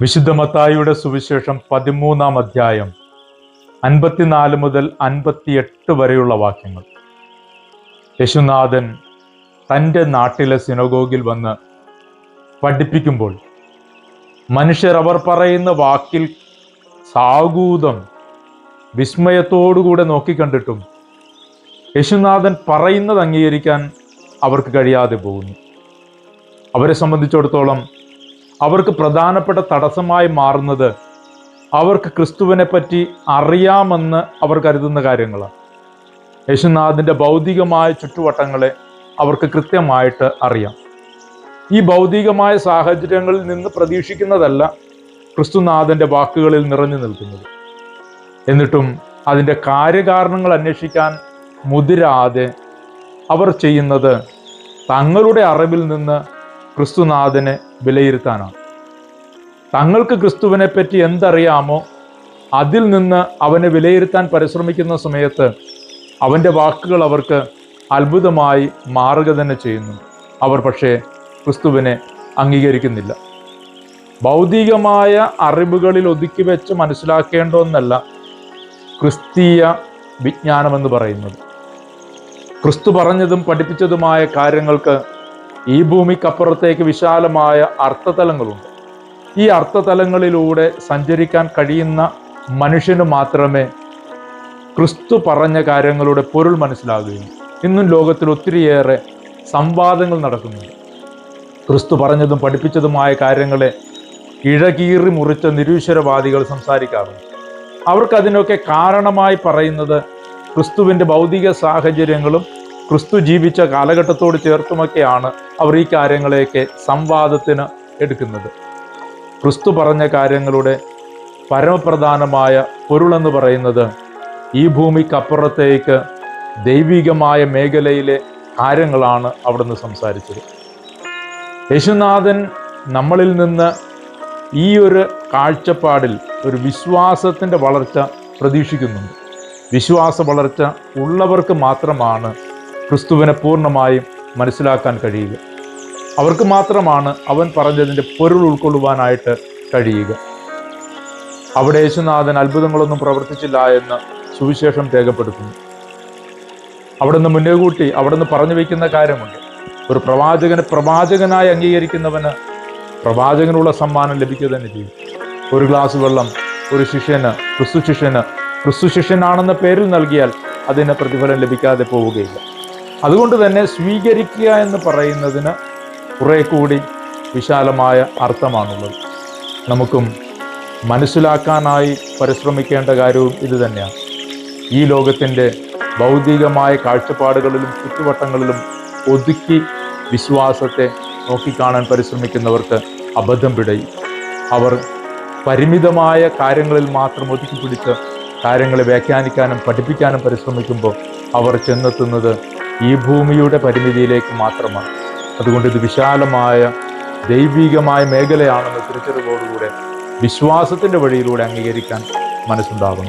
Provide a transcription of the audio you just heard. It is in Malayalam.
വിശുദ്ധ മത്തായിയുടെ സുവിശേഷം പതിമൂന്നാം അധ്യായം അൻപത്തിനാല് മുതൽ അൻപത്തിയെട്ട് വരെയുള്ള വാക്യങ്ങൾ. യശുനാഥൻ തന്റെ നാട്ടിലെ സിനഗോഗിൽ വന്ന് പഠിപ്പിക്കുമ്പോൾ മനുഷ്യർ അവർ പറയുന്ന വാക്കിൽ സാഗൂതം വിസ്മയത്തോടുകൂടെ നോക്കിക്കണ്ടിട്ടും യശുനാഥൻ പറയുന്നത് അംഗീകരിക്കാൻ അവർക്ക് കഴിയാതെ പോകുന്നു. അവരെ സംബന്ധിച്ചിടത്തോളം അവർക്ക് പ്രധാനപ്പെട്ട തടസ്സമായി മാറുന്നത് അവർക്ക് ക്രിസ്തുവിനെ പറ്റി അറിയാമെന്ന് അവർ കരുതുന്ന കാര്യങ്ങളാണ്. യേശുനാഥിന്റെ ഭൗതികമായ ചുറ്റുവട്ടങ്ങളെ അവർക്ക് കൃത്യമായിട്ട് അറിയാം. ഈ ഭൗതികമായ സാഹചര്യങ്ങളിൽ നിന്ന് പ്രതീക്ഷിക്കുന്നതല്ല ക്രിസ്തുനാഥന്റെ വാക്കുകളിൽ നിറഞ്ഞു നിൽക്കുന്നത്. എന്നിട്ടും അതിന്റെ കാര്യകാരണങ്ങൾ അന്വേഷിക്കാൻ മുതിരാതെ അവർ ചെയ്യുന്നത് തങ്ങളുടെ അറിവിൽ നിന്ന് ക്രിസ്തുനാഥനെ വിലയിരുത്താനാണ്. തങ്ങൾക്ക് ക്രിസ്തുവിനെ പറ്റി എന്തറിയാമോ അതിൽ നിന്ന് അവനെ വിലയിരുത്താൻ പരിശ്രമിക്കുന്ന സമയത്ത് അവന്റെ വാക്കുകൾ അവർക്ക് അത്ഭുതമായി മാറുക തന്നെ ചെയ്യുന്നു. അവർ പക്ഷേ ക്രിസ്തുവിനെ അംഗീകരിക്കുന്നില്ല. ഭൗതികമായ അറിവുകളിൽ ഒതുക്കി വെച്ച് മനസ്സിലാക്കേണ്ട ഒന്നല്ല ക്രിസ്തീയ വിജ്ഞാനമെന്ന് പറയുന്നത്. ക്രിസ്തു പറഞ്ഞതും പഠിപ്പിച്ചതുമായ കാര്യങ്ങൾക്ക് ഈ ഭൂമിക്കപ്പുറത്തേക്ക് വിശാലമായ അർത്ഥതലങ്ങളുണ്ട്. ഈ അർത്ഥതലങ്ങളിലൂടെ സഞ്ചരിക്കാൻ കഴിയുന്ന മനുഷ്യന് മാത്രമേ ക്രിസ്തു പറഞ്ഞ കാര്യങ്ങളുടെ പൊരുൾ മനസ്സിലാകുകയും ഇന്നും ലോകത്തിൽ ഒത്തിരിയേറെ സംവാദങ്ങൾ നടക്കുന്നുണ്ട്. ക്രിസ്തു പറഞ്ഞതും പഠിപ്പിച്ചതുമായ കാര്യങ്ങളെ ഇഴകീറി മുറിച്ച നിരീശ്വരവാദികൾ സംസാരിക്കാറുണ്ട്. അവർക്കതിനൊക്കെ കാരണമായി പറയുന്നത് ക്രിസ്തുവിന്റെ ഭൗതിക സാഹചര്യങ്ങളും ക്രിസ്തു ജീവിച്ച കാലഘട്ടത്തോട് ചേർത്തുമൊക്കെയാണ് അവർ ഈ കാര്യങ്ങളെയൊക്കെ സംവാദത്തിന് എടുക്കുന്നത്. ക്രിസ്തു പറഞ്ഞ കാര്യങ്ങളുടെ പരമപ്രധാനമായ പൊരുളെന്ന് പറയുന്നത് ഈ ഭൂമിക്കപ്പുറത്തേക്ക് ദൈവികമായ മേഖലയിലെ കാര്യങ്ങളാണ് അവിടുന്ന് സംസാരിച്ചത്. യേശുനാഥൻ നമ്മളിൽ നിന്ന് ഈ ഒരു കാഴ്ചപ്പാടിൽ ഒരു വിശ്വാസത്തിന്റെ വളർച്ച പ്രതീക്ഷിക്കുന്നുണ്ട്. വിശ്വാസ വളർച്ച ഉള്ളവർക്ക് മാത്രമാണ് ക്രിസ്തുവിനെ പൂർണമായും മനസ്സിലാക്കാൻ കഴിയുക. അവർക്ക് മാത്രമാണ് അവൻ പറഞ്ഞതിന്റെ പൊരുൾ ഉൾക്കൊള്ളുവാനായിട്ട് കഴിയുക. അവിടെ യേശുനാഥൻ അത്ഭുതങ്ങളൊന്നും പ്രവർത്തിച്ചില്ല എന്ന് സുവിശേഷം രേഖപ്പെടുത്തുന്നു. അവിടെ നിന്ന് മുന്നേ കൂട്ടി അവിടെ നിന്ന് പറഞ്ഞു വയ്ക്കുന്ന കാര്യമുണ്ട്. ഒരു പ്രവാചകനെ പ്രവാചകനായി അംഗീകരിക്കുന്നവന് പ്രവാചകനുള്ള സമ്മാനം ലഭിക്കുക തന്നെ ചെയ്യും. ഒരു ഗ്ലാസ് വെള്ളം ഒരു ശിഷ്യന് ക്രിസ്തു ശിഷ്യന് ക്രിസ്തു ശിഷ്യനാണെന്ന പേരിൽ നൽകിയാൽ അതിന് പ്രതിഫലം ലഭിക്കാതെ പോവുകയില്ല. അതുകൊണ്ട് തന്നെ സ്വീകരിക്കുക എന്ന് പറയുന്നതിന് കുറെ കൂടി വിശാലമായ അർത്ഥമാണുള്ളത്. നമുക്കും മനസ്സിലാക്കാനായി പരിശ്രമിക്കേണ്ട കാര്യവും ഇത് തന്നെയാണ്. ഈ ലോകത്തിന്റെ ഭൗതികമായ കാഴ്ചപ്പാടുകളിലും ചുറ്റുവട്ടങ്ങളിലും ഒതുക്കി വിശ്വാസത്തെ നോക്കിക്കാണാൻ പരിശ്രമിക്കുന്നവർക്ക് അബദ്ധം പിടയും. അവർ പരിമിതമായ കാര്യങ്ങളിൽ മാത്രം ഒതുക്കി പിടിച്ച് കാര്യങ്ങളെ വ്യാഖ്യാനിക്കാനും പഠിപ്പിക്കാനും പരിശ്രമിക്കുമ്പോൾ അവർ ചെന്നെത്തുന്നത് ഈ ഭൂമിയുടെ പരിമിതിയിലേക്ക് മാത്രമാണ്. അതുകൊണ്ട് ഇത് വിശാലമായ ദൈവികമായ മേഖലയാണെന്ന് തിരിച്ചറിവോടുകൂടെ വിശ്വാസത്തിന്റെ വഴിയിലൂടെ അംഗീകരിക്കാൻ മനസ്സുണ്ടാകുന്നു.